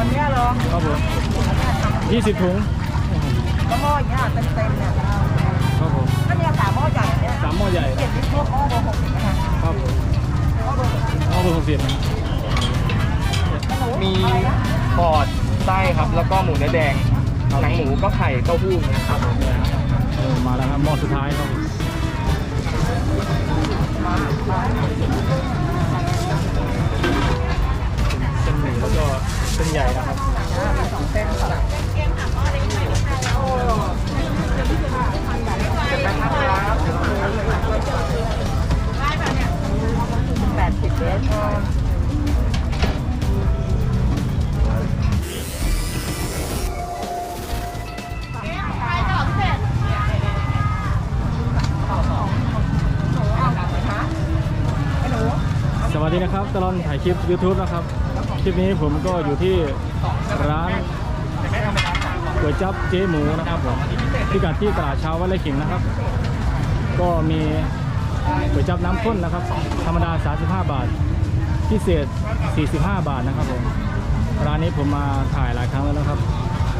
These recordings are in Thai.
วันเนี้ยเหรอครับผม20ถุงแล้วหม้ออย่างเงี้ยเต็มเต็มๆเนี่ยครับผมก็เนี่ยสามหม้อใหญ่เนี่ยสามหม้อใหญ่เจ็ดลิตรหม้อเบอร์หกสิบนะคะครับผมหม้อเบอร์หกสิบหม้อเบอร์หกสิบนะมีอะไรนะปอดไส้ครับ แล้วก็หมูเนื้อแดง หนังหมูก็ไข่เต้าหู้เนะครับ เออมาแล้วครับหม้อสุดท้ายครับ สวัสดีนะครับตลอดถ่ายคลิป YouTube นะครับ คลิปนี้ผมก็อยู่ที่ร้านก๋วยจับเจ๊หมูนะครับผมพิกัดที่ตลาดเช้าวัดไร่ขิงนะครับ ก็มีก๋วยจับน้ำข้นนะครับ ธรรมดา 35 บาท พิเศษ 45 บาทนะครับผมร้านนี้ผมมาถ่ายหลายครั้งแล้วนะครับ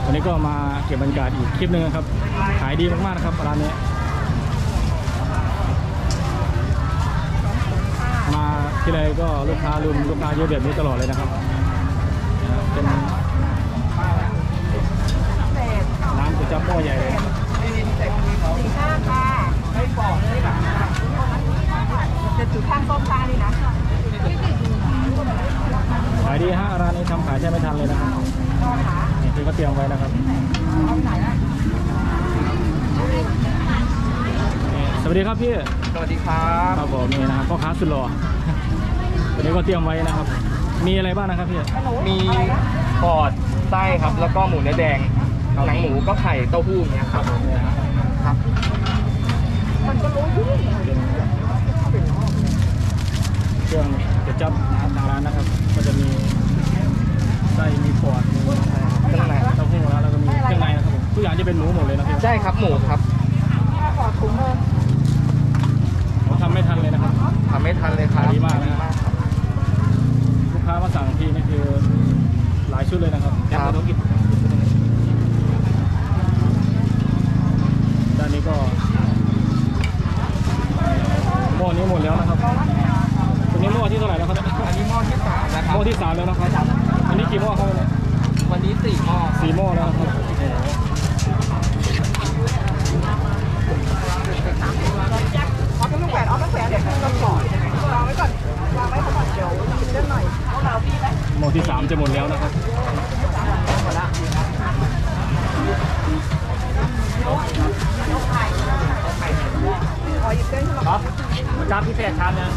วันนี้ก็มาเก็บบรรยากาศอีกคลิปหนึ่งนะครับขายดีมากๆนะครับร้านนี้ มา ที่ไรก็ลูกค้ารุมลูกค้าเยอะแบบนี้ตลอดเลยนะครับเป็นร้านก๋วยจั๊บหม้อใหญ่เลยสี่ห้าค่ะไม่บอกเลยแบบจะจุดข้างต้นชานี่นะขายดีฮะร้านนี้ทำขายแทบไม่ทันเลยนะครับนอนขานี่คือก็เตรียมไว้นะครับเอาไหนอะนี่สวัสดีครับพี่ สวัสดีครับ ครับผมนี่นะครับพ่อค้าสุดหล่อวั นนี้ก็เตรียมไว้นะครับ มีอะไรบ้างนะครับพี่ มีปอดไส้ครับ แล้วก็หมูเนื้อแดง หนังหมูก็ไข่เต้าหู้เนี้ยครับเนี่ยนะครับครับ มันก็รู้อยู่เป็นเครื่องก๋วยจั๊บทางร้านนะครับ ก็จะมีไส้มีปอดมีเครื่องในเต้าหู้แล้วแล้วก็มีเครื่องในนะครับผมทุกอย่างจะเป็นหมูหมดเลยนะพี่ใช่ครับหมูครับข้าวปอดถุงเงินผมทำไม่ทันเลยนะครับทำไม่ทันเลยครับขายดีมากนะลูก ค้ามาสั่งทีนี่คือหลายชุดเลยนะครับครับ ธุรกิจด้านนี้ก็หม้อนี้หมดแล้วนะครับตัวนี้หม้อที่เท่าไหร่แล้วครับอันนี้หม้อที่สามนะคหรับม้อที่สามแล้วนะครับอันนี้กี่หม้อครับเนี่ยวันนี้สี่หม้อสี่หม้อแล้วนะครับโอ้โหเอาเป็นลูกแหวนเอาเป็นแหวนเดี๋ยวคุณต้องก่อนวางไว้ก่อนวางไว้ก่อนเดี๋ยวกินเล่นหน่อยเอาเราพี่ไหมหม้อที่สามจะหมดแล้วนะครับขอหยิบเส้นขึ้นมาครับมาจับพิเศษชามนึง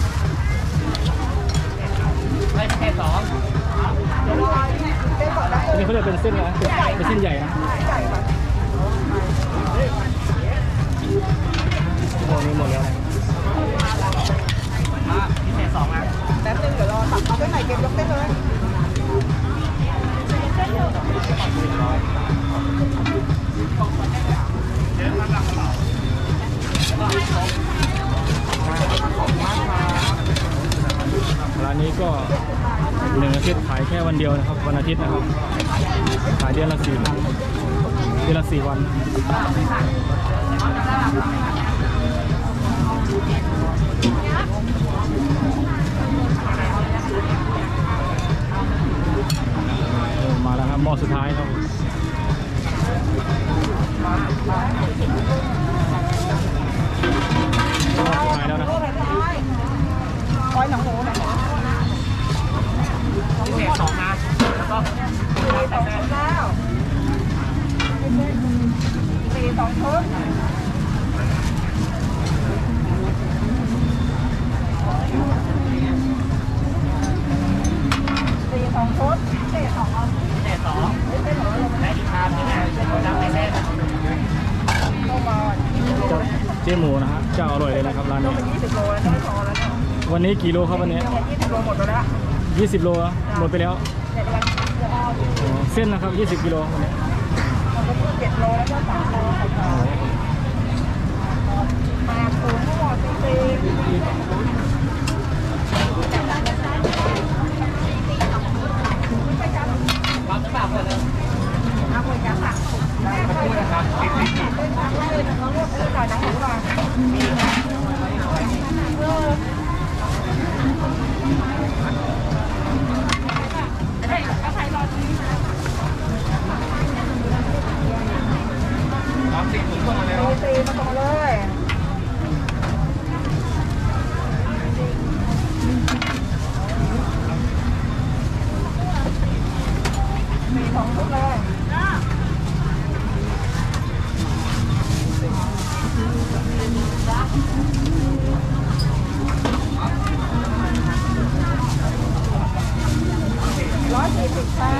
ให้พิเศษสองอันนี้เขาเรียกเป็นเส้นนะเป็นเส้นใหญ่นะใหญ่ค่หม้อนี้หมดแล้วนะแป๊บนึงเดี๋ยวรอตักเอาไปไหนเก็บยกเส้นเลย ร้านนี้ก็หนึ่งอาทิตย์ขายแค่ วันเดียวนะครับ วันอาทิตย์นะครับ ขายเดือนละสี่ครั้งเดือนละสี่วัน สี่สองชุดแล้วสี่สองชุดสี่สองชุดเจ็ดสองเอาพิเศษสองไม่ใช่หนูลงและอีกชามหนึงนะน้ำไม่แน่นเข้ามาเจ้าเจ๊หมูนะฮะเจ้าอร่อยเลยนะครับร้านนี้เป็นยี่สิบโลแล้วไม่พอแล้วเนี่ยวันนี้กี่โลครับวันนี้ยี่สิบโลหมดไปแล้ว20 โลหมดไปแล้ว เนี่ยกำลังจะ เส้นนะครับ 20 กิโลวันนี้มันก็เจ็ดโลแล้วก็สามโลค่ะแปดศูนย์ทั้งหมดสี่ มูก่อนครับติดถุงเข้ามาแล้ว ตีมาตรงเลยมีสองชุดเลย ร้อยสี่สิบค่ะ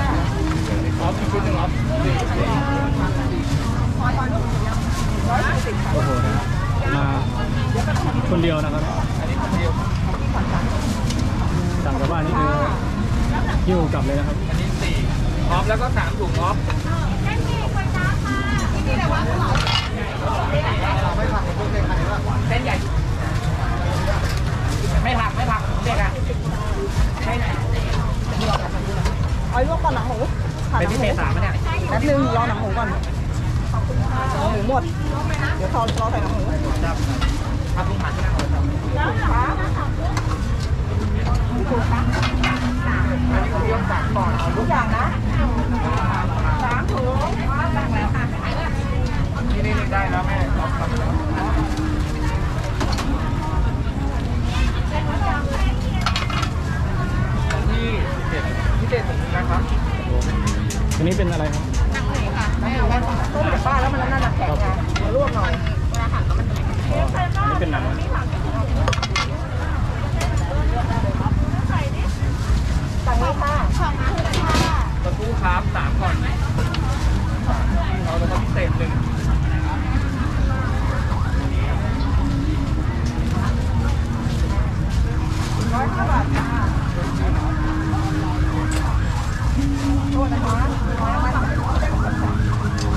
ครับอีกชุดหนึ่งครับ ร้อยสี่สิบค่ะ โอ้โหมา คนเดียวนะครับอันนี้คนเดียวสั่งกลับบ้านนี่คือหิ้วกลับเลยนะครับ อันนี้สี่ออฟแล้วก็สามถุงออฟเส้นใหญ่ไม่ผักไม่ผักเรียกอะใช่ไหนเอาลวกก่อนหนังหมูเป็นพิเศษสามไหมเนี่ยแป๊บนึงรอหนังหมูก่อนหนังหมูหมด เดี๋ยวทอรอใส่หนังหมู ครับลุงผ่านที่นั่งเลยครับครับถูกครับอันนี้ผมยกสามก่อนเอาทุกอย่างนะสามถุงสั่งแล้วค่ะนี่นี่ได้แล้วแม่ออฟทำแล้วที่เจ็ดที่เจ็ดถุงนะครับอันนี้เป็นอะไรครับ ต้มจากบ้านแล้วมันนั่นน่ะแข็งไงเดี๋ยวลวกหน่อย อันนี้เป็นหนัง สั่งเลยค่ะ ตะ กู้ครับสามก่อนเอาแล้วก็พิเศษหนึ่ง ร้อยห้าบาทค่ะโทษนะคะร้อยห้าบาท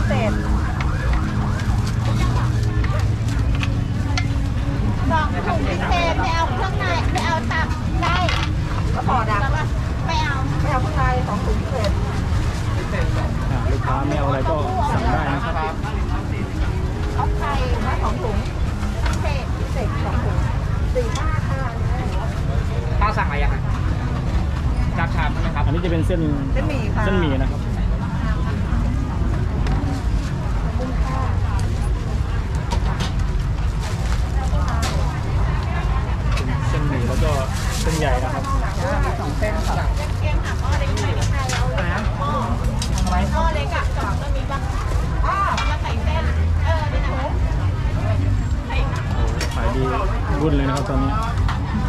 เศษ สองถุงพิเศษไม่เอาเครื่องในไม่เอาตับไส้ ก็พอดัก แล้วก็ไม่เอา ไม่เอาข้างในสองถุงพิเศษ พิเศษสอง อะลูกค้าไม่เอาอะไรก็สั่งได้นะครับครับเอาไข่นะสองถุงพิเศษพิเศษสองถุงสี่ห้าค่ะข้าวสั่งอะไรยังไงจับชามใช่ไหมครับ อันนี้จะเป็นเส้นเส้นหมี่ค่ะเส้นหมี่นะครับเส้นหมี่แล้วก็เส้นใหญ่นะครับมีสองเส้นค่ะเกมหาหม้อเล็กใส่ไข่เอาเลยหม้อหม้อเล็กอะสองก็มีบ้าง อ้าว มาใส่เส้น เออนี่นะใส่ ขายดีรุ่นเลยนะครับตอนนี้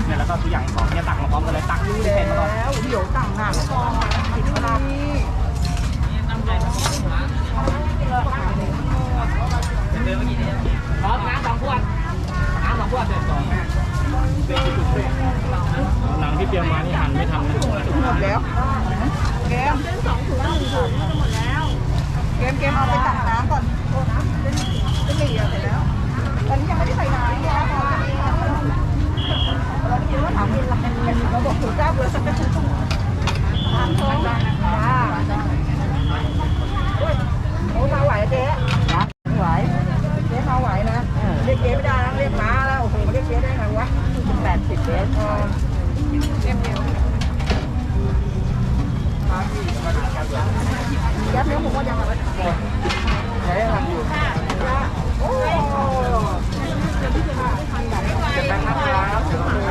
เนี่ยแล้วก็ทุกอย่างสองเนี่ยตักมาพร้อมกันเลยตักพิเศษมาก่อนแล้วเดี๋ยวต่างหากกองผิดขนาดนี้เดินเมื่อกี้นี้พร้อน้ำสองขวดน้ำสองขวดเสร็จสองหนังที่เตรียมมานี่หั่นไม่ทันนะหมดแล้วเกมเส้นสองถุงหนึ่งถุงหมดแล้วเกมเกมเอาไปตักน้ำก่อนโอ้น้ำเป็นเป็นหมี่อะเสร็จแล้วตอนนี้ยังไม่ได้ใส่น้ำ เลยนะคะเราคิ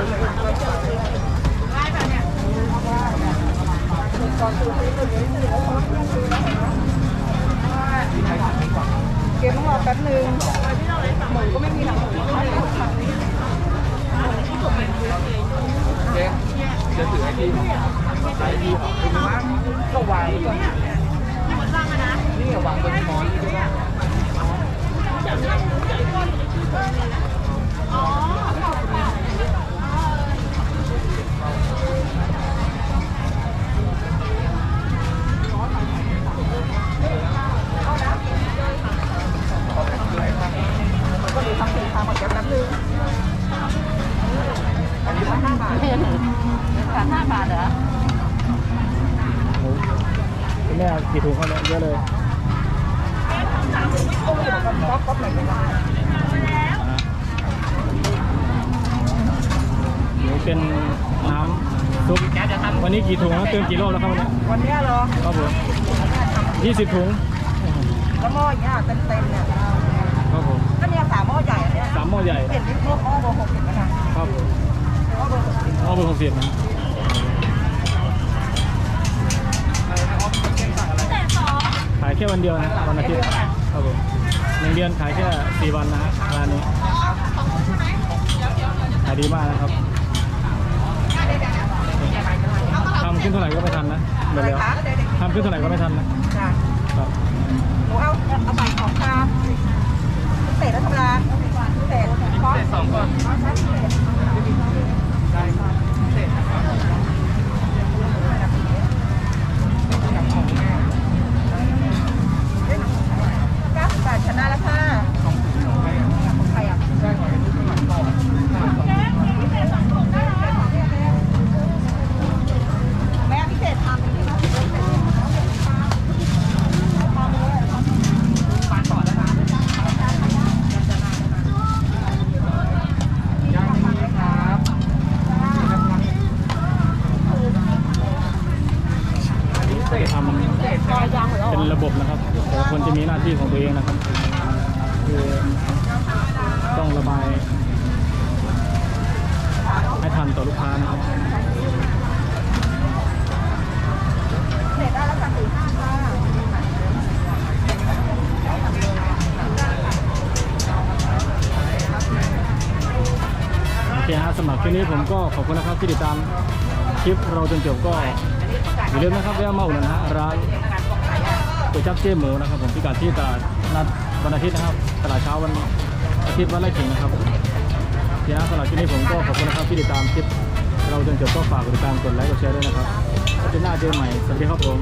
เกมต้องรอแป๊บนึงหมูก็ไม่มีหลังหมูเจ๊จะถือให้พี่ใช้พี่ออกคุณมั้งก็วางก่อนนี่วางบนช้อนอ๋อ อกก๊อกไหนไม่ได้นะฮะเดี๋ยวเป็นน้ำซุปวันนี้กี่ถุงนะเติมกี่รอบแล้วครับวันนี้วันเนี้ยเหรอครับผมยี่สิบถุงแล้วหม้ออย่างเงี้ยเต็มเต็มๆเนี่ยครับผมก็เนี่ยสามหม้อใหญ่อันเนี้ยสามหม้อใหญ่เห็นที่พวกหม้อเบอร์หกสิบนะคะครับผมหม้อเบอร์หกสิบหม้อเบอร์หกสิบนะแต่สองขายแค่วันเดียวนะวันอาทิตย์ครับผมห นึ่งเดือนขายแค่สี่วันนะฮะร้านนี้ขายดีมากนะครับทำขึ้นเท่าไหร่ก็ไม่ทันนะหมดแล้วทำขึ้นเท่าไหร่ก็ไม่ทันนะจ้ะครับหนูเอาเอาใบของตามพิเศษและธรรมดาพิเศษพิเศษสองก่อนพิเศษเก้าสิบบาทชนะแล้วค่ะของใครอะ เจ๊พิเศษสองถุงได้แล้ว แม่พิเศษทำดีนะ ทำเป็นระบบนะครับแต่ละคนจะมีหน้าที่ของตัวเองนะครับ คือต้องระบาย ให้ทันต่อลูกค้านะครับ พิเศษได้แล้วค่ะสี่ห้าค่ะ โอเค ฮะสำหรับคลิปนี้ผมก็ขอบคุณนะครับที่ติดตามคลิปเราจนจบก็อย่าลืมนะครับแวะมาอุดหนุนนะฮะร้านก๋วยจั๊บเจ๊หมูนะครับ ผมพิกัดที่ตลาดนัดวันอาทิตย์นะครับตลาดเช้าวันอาทิตย์วันไร่ขิงนะครับทีนะสำหรับคลิปนี้ผมก็ขอบคุณนะครับที่ติดตามคลิปเราจนจบก็ฝากติดตามกดไลค์กดแชร์ด้วยนะครับแล้วจอหน้าเจอใหม่สวัสดีครับผม